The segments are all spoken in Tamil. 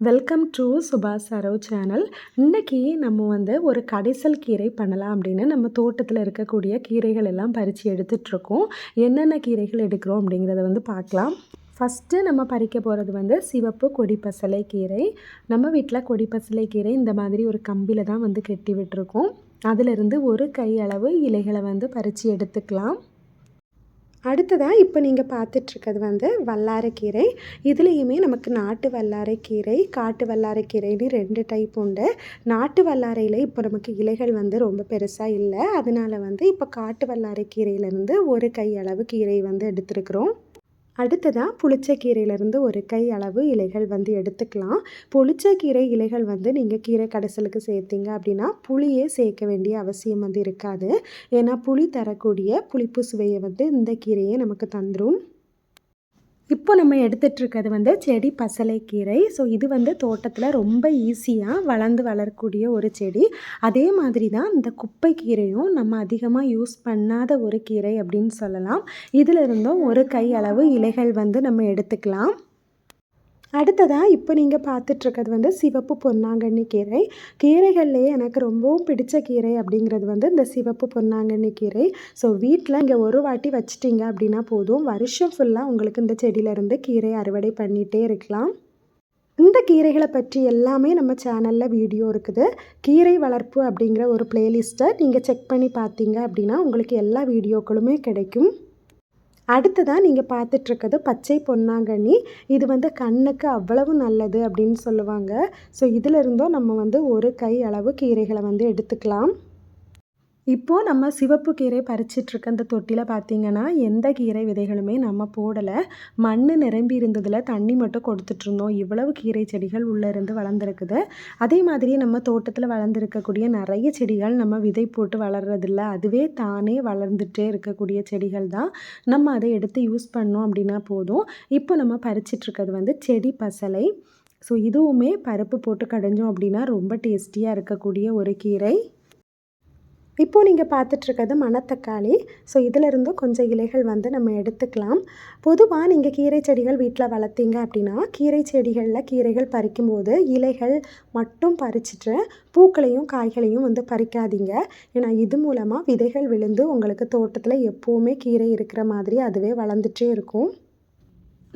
வெல்கம் டு சுபாஷ் சரவ் சேனல் இன்றைக்கி நம்ம வந்து ஒரு கடைசல் கீரை பண்ணலாம் அப்படின்னு நம்ம தோட்டத்தில் இருக்கக்கூடிய கீரைகள் எல்லாம் பறித்து எடுத்துகிட்ருக்கோம் என்னென்ன கீரைகள் எடுக்கிறோம் அப்படிங்கிறத வந்து பார்க்கலாம். ஃபஸ்ட்டு நம்ம பறிக்க போகிறது வந்து சிவப்பு கொடி பசலை கீரை. நம்ம வீட்டில் கொடி பசலை கீரை இந்த மாதிரி ஒரு கம்பியில் தான் வந்து கட்டி விட்டுருக்கோம். அதிலிருந்து ஒரு கையளவு இலைகளை வந்து பறித்து எடுத்துக்கலாம். அடுத்ததாக இப்போ நீங்கள் பார்த்துட்ருக்கிறது வந்து வல்லாரைக்கீரை. இதுலேயுமே நமக்கு நாட்டு வல்லாரைக்கீரை காட்டு வல்லாரைக்கீரைன்னு ரெண்டு டைப் உண்டு. நாட்டு வல்லாரையில் இப்போ நமக்கு இலைகள் வந்து ரொம்ப பெருசாக இல்லை. அதனால் வந்து இப்போ காட்டு வல்லாரைக்கீரையிலேருந்து ஒரு கை அளவு கீரை வந்து எடுத்துருக்குறோம். அடுத்ததாக புளிச்சக்கீரையிலேருந்து ஒரு கை அளவு இலைகள் வந்து எடுத்துக்கலாம். புளிச்சக்கீரை இலைகள் வந்து நீங்கள் கீரை கடைசலுக்கு சேர்த்திங்க அப்படின்னா புளியே சேர்க்க வேண்டிய அவசியம் வந்து இருக்காது. ஏன்னா புளி தரக்கூடிய புளிப்பு சுவையை வந்து இந்த கீரையே நமக்கு தந்துடும் இப்போ நம்ம எடுத்துகிட்ருக்கிறது வந்து செடி பசலைக்கீரை. ஸோ இது வந்து தோட்டத்தில் ரொம்ப ஈஸியாக வளர்ந்து வளரக்கூடிய ஒரு செடி. அதே மாதிரி தான் இந்த குப்பை கீரையும் நம்ம அதிகமாக யூஸ் பண்ணாத ஒரு கீரை அப்படின்னு சொல்லலாம். இதில் இருந்தும் ஒரு கை அளவு இலைகள் வந்து நம்ம எடுத்துக்கலாம். அடுத்ததாக இப்போ நீங்கள் பார்த்துட்ருக்கிறது வந்து சிவப்பு பொன்னாங்கண்ணி கீரை. கீரைகள்லேயே எனக்கு ரொம்பவும் பிடிச்ச கீரை அப்படிங்கிறது வந்து இந்த சிவப்பு பொன்னாங்கண்ணி கீரை. ஸோ வீட்டில் இங்கே ஒரு வாட்டி வச்சிட்டிங்க அப்படின்னா போதும். வருஷம் ஃபுல்லாக உங்களுக்கு இந்த செடியிலேருந்து கீரை அறுவடை பண்ணிகிட்டே இருக்கலாம். இந்த கீரைகளை பற்றி எல்லாமே நம்ம சேனலில் வீடியோ இருக்குது. கீரை வளர்ப்பு அப்படிங்கிற ஒரு பிளேலிஸ்ட்டை நீங்கள் செக் பண்ணி பார்த்தீங்க அப்படின்னா உங்களுக்கு எல்லா வீடியோக்களுமே கிடைக்கும். அடுத்ததாக நீங்கள் பார்த்துட்ருக்கிறது பச்சை பொன்னாங்கண்ணி. இது வந்து கண்ணுக்கு அவ்வளவு நல்லது அப்படின்னு சொல்லுவாங்க. ஸோ இதிலிருந்தும் நம்ம வந்து ஒரு கை அளவு கீரைகளை வந்து எடுத்துக்கலாம். இப்போது நம்ம சிவப்பு கீரை பறிச்சிட்ருக்க அந்த தொட்டியில் பார்த்திங்கன்னா எந்த கீரை விதைகளுமே நம்ம போடலை. மண் நிரம்பி இருந்ததில் தண்ணி மட்டும் கொடுத்துட்ருந்தோம் இவ்வளவு கீரை செடிகள் உள்ளே இருந்து வளர்ந்துருக்குது. அதே மாதிரி நம்ம தோட்டத்தில் வளர்ந்துருக்கக்கூடிய நிறைய செடிகள் நம்ம விதை போட்டு வளர்கிறதில்ல அதுவே தானே வளர்ந்துட்டே இருக்கக்கூடிய செடிகள் தான். நம்ம அதை எடுத்து யூஸ் பண்ணோம் அப்படின்னா போதும். இப்போ நம்ம பறிச்சிட்ருக்கிறது வந்து செடி பசலை. ஸோ இதுவுமே பருப்பு போட்டு கடைஞ்சோம் அப்படின்னா ரொம்ப டேஸ்டியாக இருக்கக்கூடிய ஒரு கீரை. இப்போது நீங்கள் பார்த்துட்ருக்கிறது மணத்தக்காளி. ஸோ இதிலிருந்தும் கொஞ்சம் இலைகள் வந்து நம்ம எடுத்துக்கலாம். பொதுவாக நீங்கள் கீரை செடிகள் வீட்டில் வளர்த்தீங்க அப்படின்னா கீரை செடிகளில் கீரைகள் பறிக்கும்போது இலைகள் மட்டும் பறிச்சுட்டு பூக்களையும் காய்களையும் வந்து பறிக்காதீங்க. ஏன்னா இது மூலமாக விதைகள் விழுந்து உங்களுக்கு தோட்டத்தில் எப்போவுமே கீரை இருக்கிற மாதிரி அதுவே வளர்ந்துட்டே இருக்கும்.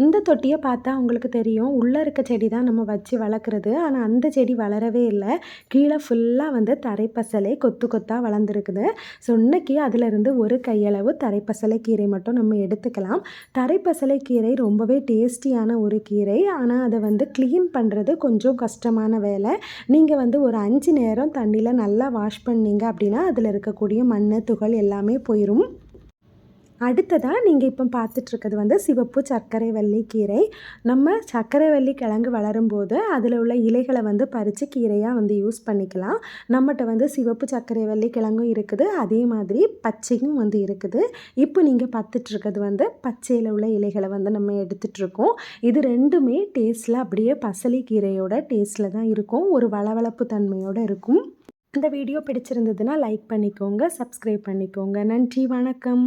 இந்த தொட்டியை பார்த்தா உங்களுக்கு தெரியும். உள்ளே இருக்க செடி தான் நம்ம வச்சு வளர்க்குறது. ஆனால் அந்த செடி வளரவே இல்லை. கீழே ஃபுல்லாக வந்து தரைப்பசலை கொத்து கொத்தாக வளர்ந்துருக்குது. ஸோ இன்னைக்கு அதிலிருந்து ஒரு கையளவு தரைப்பசலை கீரை மட்டும் நம்ம எடுத்துக்கலாம். தரைப்பசலை கீரை ரொம்பவே டேஸ்டியான ஒரு கீரை. ஆனால் அதை வந்து க்ளீன் பண்ணுறது கொஞ்சம் கஷ்டமான வேலை. நீங்கள் வந்து ஒரு அஞ்சு நேரம் தண்ணியில் நல்லா வாஷ் பண்ணீங்க அப்படின்னா அதில் இருக்கக்கூடிய மண் துகள் எல்லாமே போயிடும் அடுத்ததாக நீங்கள் இப்போ பார்த்துட்ருக்கிறது வந்து சிவப்பு சர்க்கரை வள்ளி கீரை. நம்ம சர்க்கரை வள்ளி கிழங்கு வளரும்போது அதில் உள்ள இலைகளை வந்து பறித்து கீரையாக வந்து யூஸ் பண்ணிக்கலாம். நம்மகிட்ட வந்து சிவப்பு சர்க்கரை வள்ளி கிழங்கும் இருக்குது. அதே மாதிரி பச்சையும் வந்து இருக்குது. இப்போ நீங்கள் பார்த்துட்ருக்கிறது வந்து பச்சையில் உள்ள இலைகளை வந்து நம்ம எடுத்துகிட்ருக்கோம் இது ரெண்டுமே டேஸ்ட்டில் அப்படியே பசலி கீரையோட டேஸ்ட்டில் தான் இருக்கும். ஒரு வளவளப்பு தன்மையோடு இருக்கும். இந்த வீடியோ பிடிச்சிருந்ததுன்னா லைக் பண்ணிக்கோங்க சப்ஸ்கிரைப் பண்ணிக்கோங்க. நன்றி வணக்கம்.